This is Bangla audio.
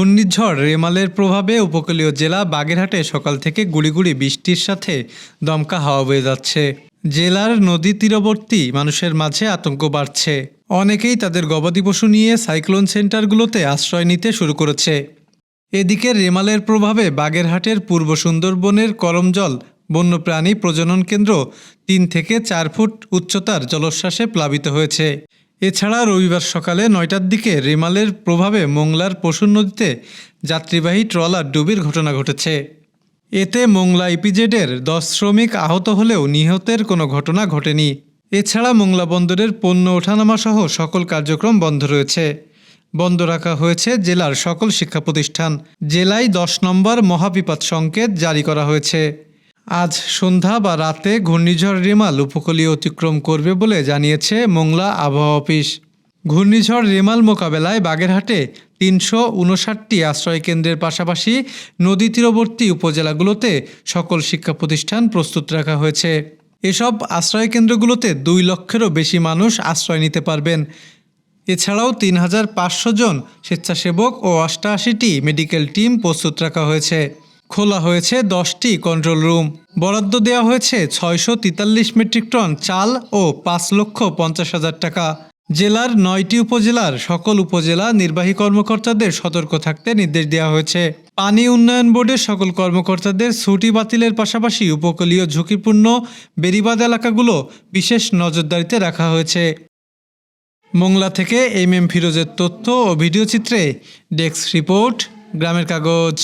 ঘূর্ণিঝড় রেমালের প্রভাবে উপকূলীয় জেলা বাগেরহাটে সকাল থেকে গুড়িগুড়ি বৃষ্টির সাথে দমকা হাওয়া বয়ে যাচ্ছে। জেলার নদী তীরবর্তী মানুষের মাঝে আতঙ্ক বাড়ছে। অনেকেই তাদের গবাদি পশু নিয়ে সাইক্লোন সেন্টারগুলোতে আশ্রয় নিতে শুরু করেছে। এদিকে রেমালের প্রভাবে বাগেরহাটের পূর্ব সুন্দরবনের করমজল বন্যপ্রাণী প্রজনন কেন্দ্র তিন থেকে চার ফুট উচ্চতার জলোচ্ছ্বাসে প্লাবিত হয়েছে। এছাড়া রবিবার সকালে নয়টার দিকে রেমালের প্রভাবে মোংলার পশুর নদীতে যাত্রীবাহী ট্রলার ডুবির ঘটনা ঘটেছে। এতে মোংলা ইপিজেডের দশ শ্রমিক আহত হলেও নিহতের কোনো ঘটনা ঘটেনি। এছাড়া মোংলা বন্দরের পণ্য ওঠানামা সহ সকল কার্যক্রম বন্ধ রয়েছে। বন্ধ রাখা হয়েছে জেলার সকল শিক্ষা প্রতিষ্ঠান। জেলায় দশ নম্বর মহাবিপদ সংকেত জারি করা হয়েছে। আজ সন্ধ্যা বা রাতে ঘূর্ণিঝড় রেমাল উপকূলীয় অতিক্রম করবে বলে জানিয়েছে মোংলা আবহাওয়া অফিস। ঘূর্ণিঝড় রেমাল মোকাবেলায় বাগেরহাটে তিনশো উনষাটটি আশ্রয় কেন্দ্রের পাশাপাশি নদী তীরবর্তী উপজেলাগুলোতে সকল শিক্ষা প্রতিষ্ঠান প্রস্তুত রাখা হয়েছে। এসব আশ্রয় কেন্দ্রগুলোতে দুই লক্ষেরও বেশি মানুষ আশ্রয় নিতে পারবেন। এছাড়াও তিন হাজার পাঁচশো জন স্বেচ্ছাসেবক ও অষ্টাশিটি মেডিকেল টিম প্রস্তুত রাখা হয়েছে। খোলা হয়েছে দশটি কন্ট্রোল রুম। বরাদ্দ দেওয়া হয়েছে ছয়শো তেতাল্লিশ মেট্রিক টন চাল ও পাঁচ লক্ষ পঞ্চাশ হাজার টাকা। জেলার নয়টি উপজেলার সকল উপজেলা নির্বাহী কর্মকর্তাদের সতর্ক থাকতে নির্দেশ দেওয়া হয়েছে। পানি উন্নয়ন বোর্ডের সকল কর্মকর্তাদের ছুটি বাতিলের পাশাপাশি উপকূলীয় ঝুঁকিপূর্ণ বেরিবাদ এলাকাগুলো বিশেষ নজরদারিতে রাখা হয়েছে। মোংলা থেকে এম এম ফিরোজের তথ্য ও ভিডিও চিত্রে ডেস্ক রিপোর্ট, গ্রামের কাগজ।